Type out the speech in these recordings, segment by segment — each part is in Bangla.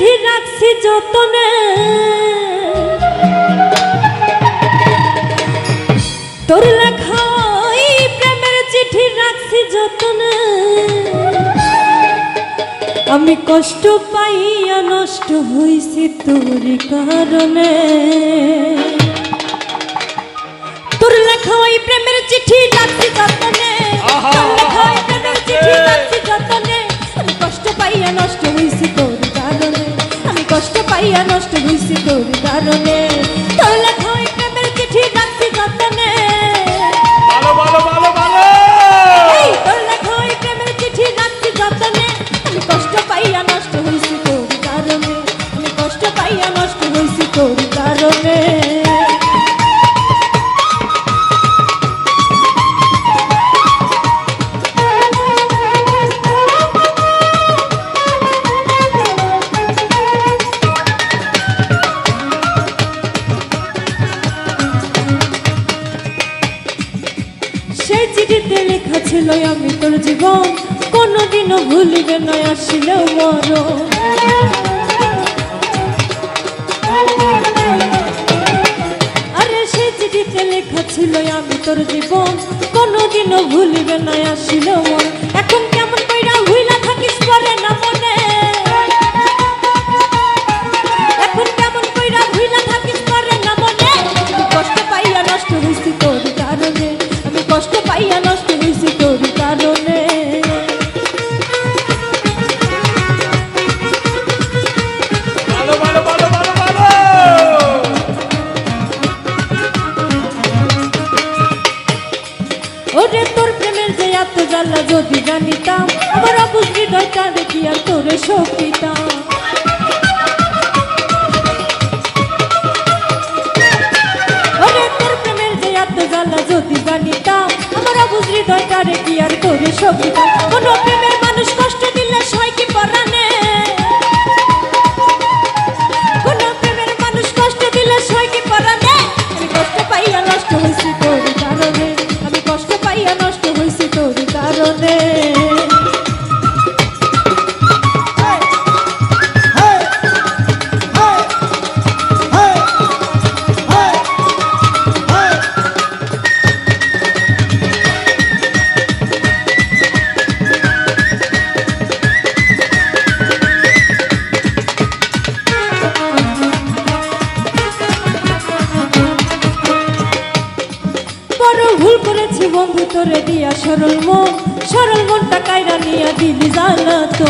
চিঠি রাখছি যতনে। তোর লেখা ওই প্রেমের চিঠি রাখছি যতনে। আমি কষ্ট পাইয়া নষ্ট হইছি তোর কারণে। তোর লেখা ওই প্রেমের চিঠি রাখছি যতনে। আহা, তোর লেখা ওই প্রেমের চিঠি আহা, রাখছি যতনে। আমি কষ্ট পাইয়া নষ্ট হইছি তোর কারণে। কষ্ট পাইয়া নষ্ট হইছি তোর কারণে। তোর চিঠিতে লেখা ছিল আমি তোর জীবন। কোনোদিনও ভুলবে নয় আসলে মর আরে সে চিঠিতে লেখা ছিল আমি তোর জীবন। কোনোদিনও ভুলবে না, আসলে মর এখন কেমন কইরা হইলা থাকিস পরে না মনে জ্বালা যদি জানিতাম, আমার অবুজ হৃদয়টা কি আর তোরে জ্বালা যদি জানিতাম কি আর কোন প্রেমের ভিতরে দিয়া সরল মন, সরল মনটা কায়রা নিয়া দিলি জানাতো।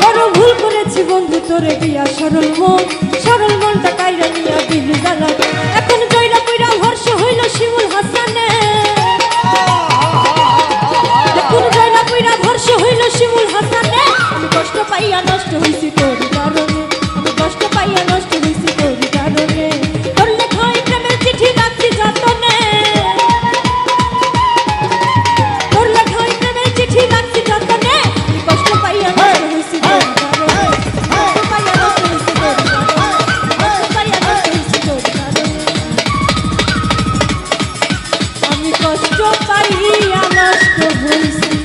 বড় ভুল করেছি বন্ধু, তোরে দিয়া সরল মন, সরল মনটা কায়রা নিয়া দিলি কষ্ট হয়েছে